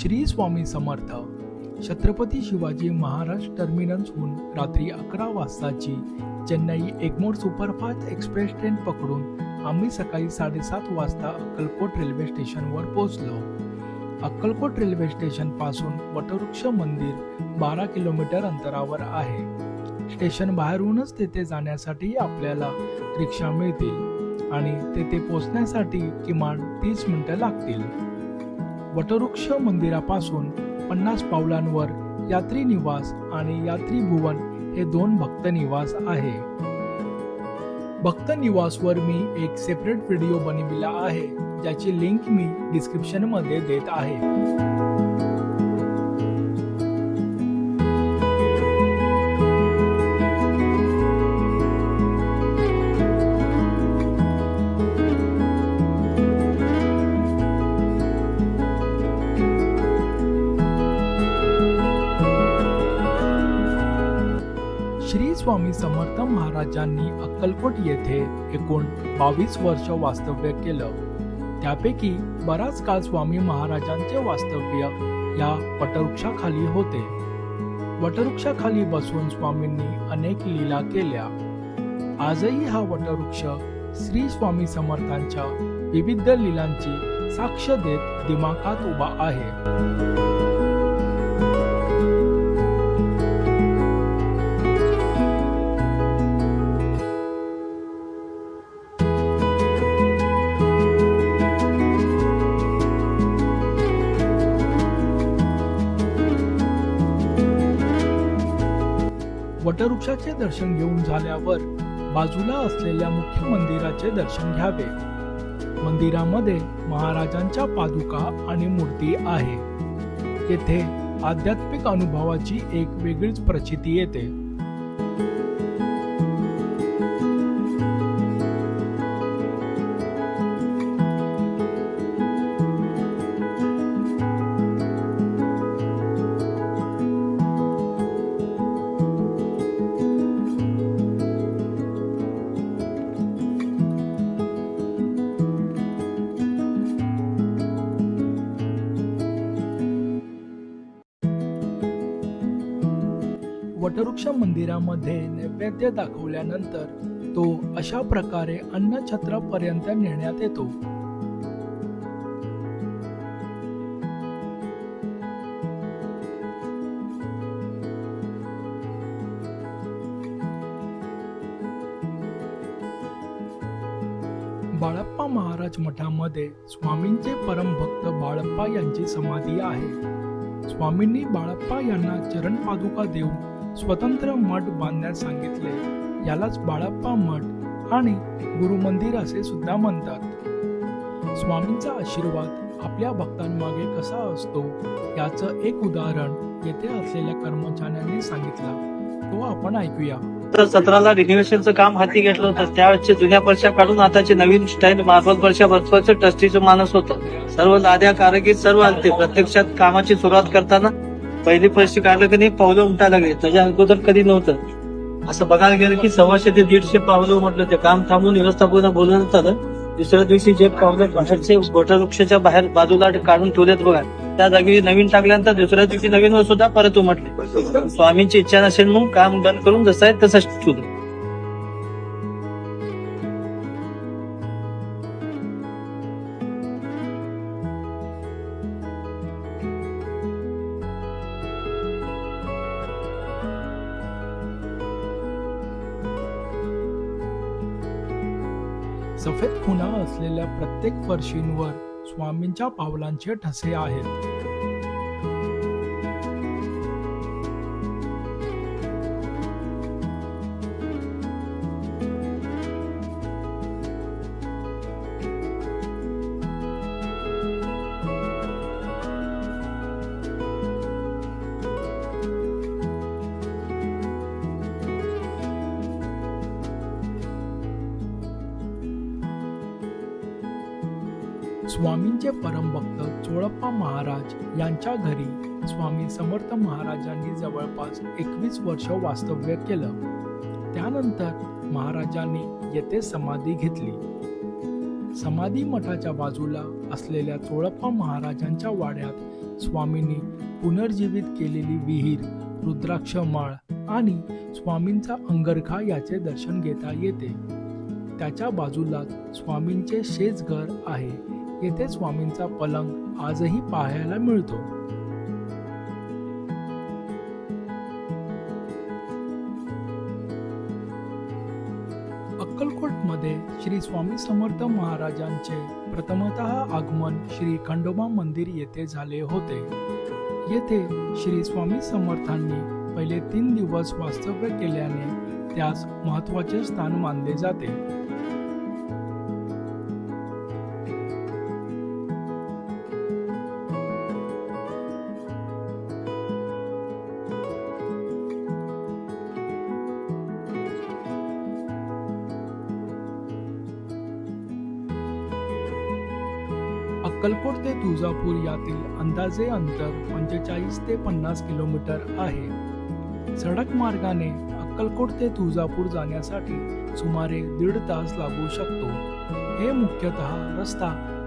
श्री स्वामी समर्थ. छत्रपती शिवाजी महाराज टर्मिनसहून रात्री अकरा वाजताची Chennai Egmore superfast express train पकडून आम्ही सकाळी साडेसात वाजता अक्कलकोट रेल्वे स्टेशनवर पोहोचलो. अक्कलकोट रेल्वे स्टेशनपासून वटवृक्ष मंदिर बारा किलोमीटर अंतरावर आहे. स्टेशन बाहेरूनच तेथे जाण्यासाठी आपल्याला रिक्षा मिळतील आणि तेथे पोचण्यासाठी किमान तीस मिनिटं लागतील. वटवृक्ष मंदिरापासून पन्नास पावलांवर यात्री निवास आणि यात्री भुवन हे दोन भक्त निवास आहे. भक्त निवासवर मी एक सेपरेट व्हिडिओ बनविला आहे ज्याची लिंक मी डिस्क्रिप्शनमध्ये देत आहे. स्वामी समर्थ महाराजांनी अक्कलकोट येथे एकूण बावीस वर्ष वास्तव्य केलं. त्यापैकी बराच काळ स्वामी महाराजांचे वास्तव्य या वटवृक्षाखाली होते. वटवृक्षाखाली बसून स्वामींनी अनेक लीला केल्या. आजही हा वटवृक्ष श्री स्वामी समर्थांच्या विविध लीलांची साक्ष देत दिमाखात उभा आहे. वटवृक्षाचे दर्शन घेऊन झाल्यावर बाजूला असलेल्या मुख्य मंदिराचे दर्शन घ्यावे. मंदिरामध्ये महाराजांच्या पादुका आणि मूर्ती आहे. येथे आध्यात्मिक अनुभवाची एक वेगळीच प्रचिती येते. वटवृक्ष मंदिरामध्ये नैवेद्य दाखवल्यानंतर तो अशा प्रकारे अन्नछत्रापर्यंत नेण्यात येतो. बाळप्पा महाराज मठामध्ये स्वामींचे परमभक्त बाळप्पा यांची समाधी आहे. स्वामींनी बाळप्पा यांना चरण पादुका देऊन स्वतंत्र मठ बांधण्यास सांगितले. यालाच बाळप्पा मठ आणि गुरुमंदिर असे सुद्धा म्हणतात. स्वामींचा आशीर्वाद आपल्या भक्तांमागे कसा असतो याचं एक उदाहरण येथे असलेल्या कर्मचाऱ्यांनी सांगितलं. तो आपण ऐकूया. तर सतराला रिन्युएशनचं काम हाती घेतलं होतं. त्यावेळेस जुन्या पर्शा काढून आताची नवीन स्टाईल मार्फत वर्षा बसवायचं ट्रस्टीचं मानस होतं. सर्व लाद्या कारागीर सर्व आणते प्रत्यक्षात कामाची सुरुवात करताना पहिली फरशी काढलं की नाही पावलं उमटायला लागले. त्याच्या अगोदर कधी नव्हतं. असं बघायला गेलं की सव्वाशे ते दीडशे पावलं म्हटलं ते काम थांबून व्यवस्थापना बोलवण्यात आलं दुसऱ्या दिवशी जे पावलं बाहेरचे वृक्षाच्या बाहेर बाजूला काढून ठेवलेत बघा त्या जागी नवीन टाकल्यानंतर दुसऱ्या दिवशी नवीन सुद्धा परत उमटले स्वामींची इच्छा नसेल म्हणून काम बंद करून जसं आहे तसंच ठेवलं. सफेद खुणा असलेल्या प्रत्येक फरशींवर स्वामींच्या पावलांचे ठसे आहेत. स्वामींचे परमभक्त चोळप्पा महाराज यांच्या घरी स्वामी समर्थ महाराजांनी जवळपास एकवीस वर्ष वास्तव्य केलं. त्यानंतर महाराजांनी येथे समाधी घेतली. समाधी मठाच्या बाजूला असलेल्या चोळप्पा महाराजांच्या वाड्यात स्वामींनी पुनर्जीवित केलेली विहीर रुद्राक्ष माळ आणि स्वामींचा अंगरखा याचे दर्शन घेता येते. त्याच्या बाजूलाच स्वामींचे शेजघर आहे. येथे स्वामींचा पलंग आजही पाहायला मिळतो. अक्कलकोटमध्ये श्री स्वामी समर्थ महाराजांचे प्रथमतः आगमन श्री खंडोबा मंदिर येथे झाले होते. येथे श्री स्वामी समर्थांनी पहिले तीन दिवस वास्तव्य केल्याने त्यास महत्त्वाचे स्थान मानले जाते. अक्कलकोट ते तुळजापूर यातील अंदाजे अंतर पंचेचाळीस ते पन्नास किलोमीटर आहे. सडक मार्गाने अक्कलकोट ते तुळजापूर जाण्यासाठी सुमारे दीड तास लागू शकतो. हे मुख्यतः रस्ता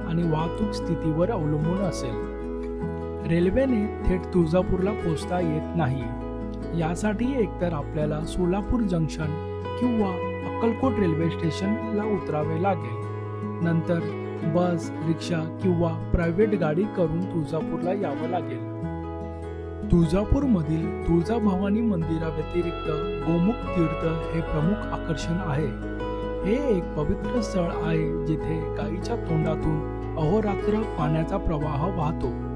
आणि वाहतूक स्थितीवर अवलंबून असेल. रेल्वेने थेट तुळजापूरला पोहोचता येत नाही. यासाठी एकतर आपल्याला सोलापूर जंक्शन किंवा अक्कलकोट रेल्वे स्टेशनला उतरावे लागेल. नंतर बस रिक्षा किंवा प्रायव्हेट गाडी करून तुळजापूरला यावं लागेल. तुळजापूरमधील तुळजाभवानी मंदिराव्यतिरिक्त गोमुख तीर्थ हे प्रमुख आकर्षण आहे. हे एक पवित्र स्थळ आहे जिथे गाईच्या तोंडातून अहोरात्र पाण्याचा प्रवाह वाहतो.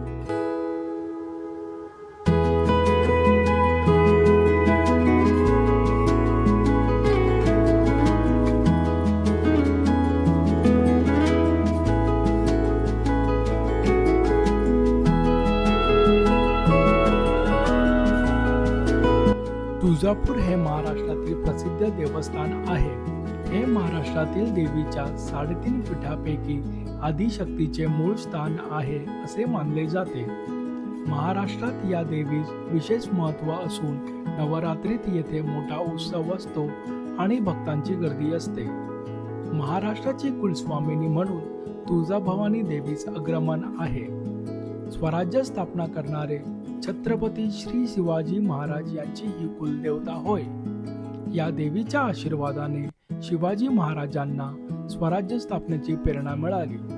तुळजापूर हे महाराष्ट्रातील प्रसिद्ध देवस्थान आहे. हे महाराष्ट्रातील देवीच्या साडेतीन पीठापैकी आदिशक्तीचे मूळ स्थान आहे असे मानले जाते. महाराष्ट्रात या देवीस विशेष महत्त्व असून नवरात्रीत येथे मोठा उत्सव असतो आणि भक्तांची गर्दी असते. महाराष्ट्राची कुलस्वामिनी म्हणून तुळजाभवानी देवीस अग्रमन आहे. स्वराज्य स्थापना करणारे छत्रपती श्री शिवाजी महाराज यांची ही कुलदेवता होय. या देवीच्या आशीर्वादाने शिवाजी महाराजांना स्वराज्य स्थापनेची प्रेरणा मिळाली.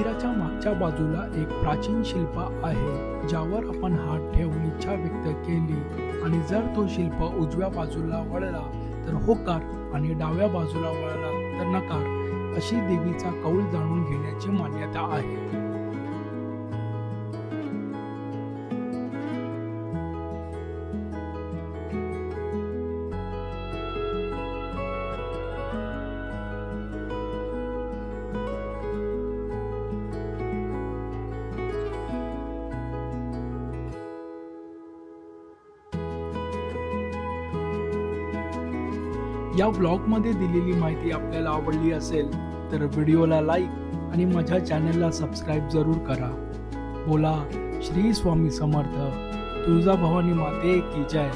मंदिराच्या मागच्या बाजूला एक प्राचीन शिल्प आहे ज्यावर आपण हात ठेवून इच्छा व्यक्त केली. आणि जर तो शिल्प उजव्या बाजूला वळला तर होकार आणि डाव्या बाजूला वळला तर नकार. अशी देवीचा कौल जाणून घेण्याची मान्यता आहे. या ब्लॉगमध्ये दिलेली माहिती आपल्याला आवडली असेल तर व्हिडिओला लाईक आणि माझ्या चॅनलला सबस्क्राईब जरूर करा. बोला श्री स्वामी समर्थ. तुळजाभवानी माते की जय.